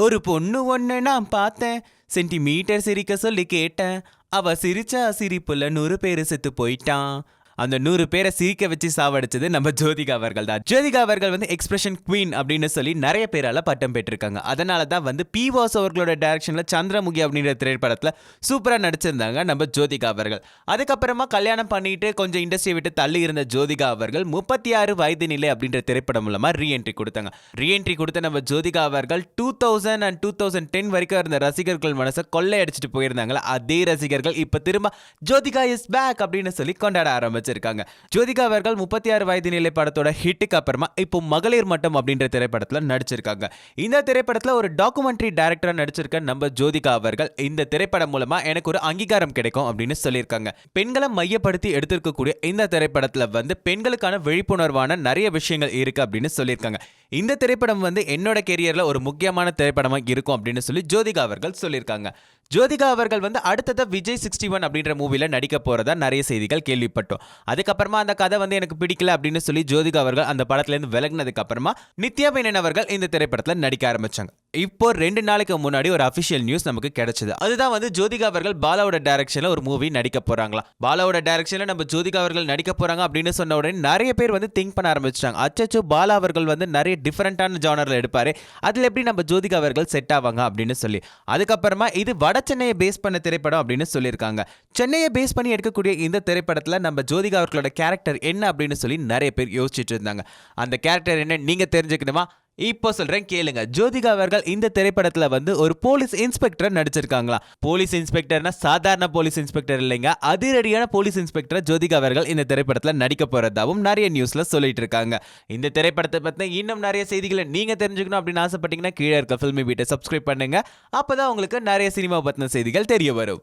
ஒரு பொண்ணு ஒன்று நான் பார்த்தேன். சென்டிமீட்டர் சிரிக்க சொல்லி கேட்டேன். அவ சிரிச்சா சிரிப்புல நூறு பேர் செத்து போயிட்டான். அந்த நூறு பேரை சிரிக்க வச்சு சாவடிச்சது நம்ம ஜோதிகா அவர்கள் தான். ஜோதிகா அவர்கள் வந்து எக்ஸ்பிரஷன் குவீன் அப்படின்னு சொல்லி நிறைய பேரால பட்டம் பெற்றிருக்காங்க. அதனால தான் வந்து பி வாஸ் அவர்களோட டைரக்ஷன்ல சந்திரமுகி அப்படின்ற திரைப்படத்துல சூப்பரா நடிச்சிருந்தாங்க நம்ம ஜோதிகா அவர்கள். அதுக்கப்புறமா கல்யாணம் பண்ணிட்டு கொஞ்சம் இண்டஸ்ட்ரியை விட்டு தள்ளி இருந்த ஜோதிகா அவர்கள் முப்பத்தி ஆறு வயது நிலை அப்படின்ற திரைப்படம் மூலமா ரீஎன்ட்ரி கொடுத்தாங்க. ரீஎன்ட்ரி கொடுத்த நம்ம ஜோதிகா அவர்கள் two thousand and two thousand ten வரைக்கும் இருந்த ரசிகர்கள் மனசை கொள்ளையடிச்சிட்டு போயிருந்தாங்களா அதே ரசிகர்கள் இப்ப திரும்ப ஜோதிகா இஸ் பேக் அப்படின்னு சொல்லி கொண்டாட நடிச்சிருக்காங்க ஜோதிகா அவர்கள் முப்பத்தி ஆறு வயது நிலை படத்தோட ஹிட்டுக்கு அப்புறமா இப்போ மகளிர் மட்டம் அப்படின்ற திரைப்படத்தில் நடிச்சிருக்காங்க. இந்த திரைப்படத்தில் ஒரு டாக்குமெண்ட்ரி டைரக்டராக நடிச்சிருக்க நம்ம ஜோதிகா அவர்கள் இந்த திரைப்படம் மூலமா எனக்கு ஒரு அங்கீகாரம் கிடைக்கும் அப்படின்னு சொல்லியிருக்காங்க. பெண்களை மையப்படுத்தி எடுத்திருக்கக்கூடிய இந்த திரைப்படத்தில் வந்து பெண்களுக்கான விழிப்புணர்வான நிறைய விஷயங்கள் இருக்கு அப்படின்னு சொல்லியிருக்காங்க. இந்த திரைப்படம் வந்து என்னோட கெரியரில் ஒரு முக்கியமான திரைப்படமாக இருக்கும் அப்படின்னு சொல்லி ஜோதிகா அவர்கள் சொல்லியிருக்காங்க. ஜோதிகா அவர்கள் வந்து அடுத்தது விஜய் சிக்ஸ்டி ஒன் அப்படின்ற மூவில நடிக்க போறதா நிறைய செய்திகள் கேள்விப்பட்டோம். அதுக்கப்புறமா அந்த கதை வந்து எனக்கு பிடிக்கல அப்படின்னு சொல்லி ஜோதிகா அவர்கள் அந்த படத்துல இருந்து அப்புறமா நித்யா மேனன் அவர்கள் இந்த திரைப்படத்துல நடிக்க ஆரம்பிச்சாங்க. இப்போ ரெண்டு நாளைக்கு முன்னாடி ஒரு அபிஷியல் நியூஸ் நமக்கு கிடைச்சது. அதுதான் வந்து ஜோதிகா அவர்கள் பாலாவோட டைரக்ஷன்ல ஒரு மூவி நடிக்க போறாங்களா? பாலாவோட டைரக்ஷன்ல நம்ம ஜோதிகா அவர்கள் நடிக்க போறாங்க அப்படின்னு சொன்ன உடனே நிறைய பேர் வந்து திங்க் பண்ண ஆரம்பிச்சிட்டாங்க. அச்சச்சோ பாலா அவர்கள் வந்து நிறைய டிஃபரெண்டான ஜானர்ல எடுப்பாரு. அதுல எப்படி நம்ம ஜோதிகா அவர்கள் செட் ஆவாங்க அப்படின்னு சொல்லி. அதுக்கப்புறமா இது வட சென்னையை பேஸ் பண்ண திரைப்படம் அப்படின்னு சொல்லியிருக்காங்க. சென்னையை பேஸ் பண்ணி எடுக்கக்கூடிய இந்த திரைப்படத்துல நம்ம ஜோதிகா அவர்களோட கேரக்டர் என்ன அப்படின்னு சொல்லி நிறைய பேர் யோசிச்சுட்டு இருந்தாங்க. அந்த கேரக்டர் என்ன நீங்க தெரிஞ்சுக்கணுமா? இப்போ சொல்றேன் கேளுங்க. ஜோதிகா அவர்கள் இந்த திரைப்படத்துல வந்து ஒரு போலீஸ் இன்ஸ்பெக்டர் நடிச்சிருக்காங்களா? போலீஸ் இன்ஸ்பெக்டர்னா சாதாரண போலீஸ் இன்ஸ்பெக்டர் இல்லைங்க. அதிரடியான போலீஸ் இன்ஸ்பெக்டர் ஜோதிகா அவர்கள் இந்த திரைப்படத்துல நடிக்க போறதாவும் நிறைய நியூஸ்ல சொல்லிட்டு இருக்காங்க. இந்த திரைப்படத்தை பத்தி இன்னும் நிறைய செய்திகளை நீங்க தெரிஞ்சுக்கணும் அப்படின்னு ஆசைப்பட்டீங்கன்னா கீழே இருக்க ஃபில்மி வீட்டை சப்ஸ்கிரைப் பண்ணுங்க. அப்பதான் உங்களுக்கு நிறைய சினிமா பத்தின செய்திகள் தெரிய வரும்.